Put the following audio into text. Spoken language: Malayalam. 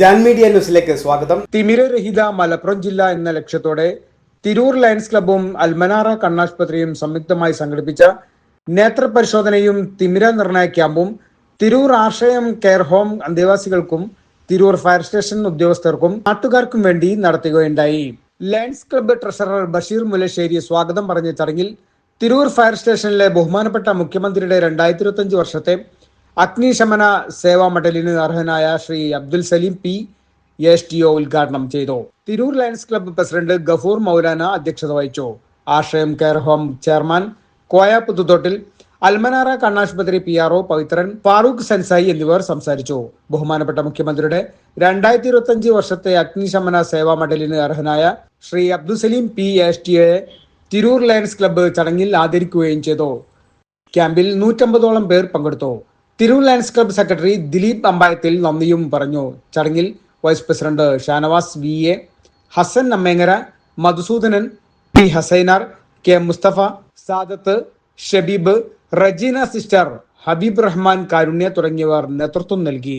ജാൻ മീഡിയ ന്യൂസിലേക്ക് സ്വാഗതം. തിമിരരഹിത മലപ്പുറം ജില്ല എന്ന ലക്ഷ്യത്തോടെ തിരൂർ ലയൺസ് ക്ലബും അൽമനാറ കണ്ണാശുപത്രിയും സംയുക്തമായി സംഘടിപ്പിച്ച നേത്ര പരിശോധനയും തിമിര നിർണയ ക്യാമ്പും തിരൂർ ആശ്രയം കെയർ ഹോം അന്തേവാസികൾക്കും തിരൂർ ഫയർ സ്റ്റേഷൻ ഉദ്യോഗസ്ഥർക്കും നാട്ടുകാർക്കും വേണ്ടി നടത്തുകയുണ്ടായി. Lions club treasurer Basheer Mulasseri സ്വാഗതം പറഞ്ഞ ചടങ്ങിൽ തിരൂർ ഫയർ സ്റ്റേഷനിലെ ബഹുമാനപ്പെട്ട മുഖ്യമന്ത്രിയുടെ രണ്ടായിരത്തി വർഷത്തെ അഗ്നിശമന സേവാ മെഡലിന് അർഹനായ Shri Abdul Saleem P. S. T. O. ഉദ്ഘാടനം ചെയ്തു. Tirur Lions club president Gafoor Maulana അധ്യക്ഷത വഹിച്ചു. Ashrayam care home chairman Koya Almanara കണ്ണാശുപത്രി P. R. O. Pavithran Farook sensei എന്നിവർ സംസാരിച്ചു. ബഹുമാനപ്പെട്ട മുഖ്യമന്ത്രിയുടെ രണ്ടായിരത്തി ഇരുപത്തി അഞ്ച് വർഷത്തെ അഗ്നിശമന സേവാ മെഡലിന് അർഹനായ Shri Abdul Saleem P. S. T. A Tirur Lions club ചടങ്ങിൽ ആദരിക്കുകയും ചെയ്തു. ക്യാമ്പിൽ നൂറ്റമ്പതോളം പേർ പങ്കെടുത്തു. Tirur Lions club secretary Dileep Ambayathil നന്ദിയും പറഞ്ഞു. ചടങ്ങിൽ vice president Shanavas V. A. Hasan Ammengara Madhusoodanan P. Hussainar K. Musthafa Sadath Shabeeb Rajeena sister Habeeb Rahman കാരുണ്യ തുടങ്ങിയവർ നേതൃത്വം നൽകി.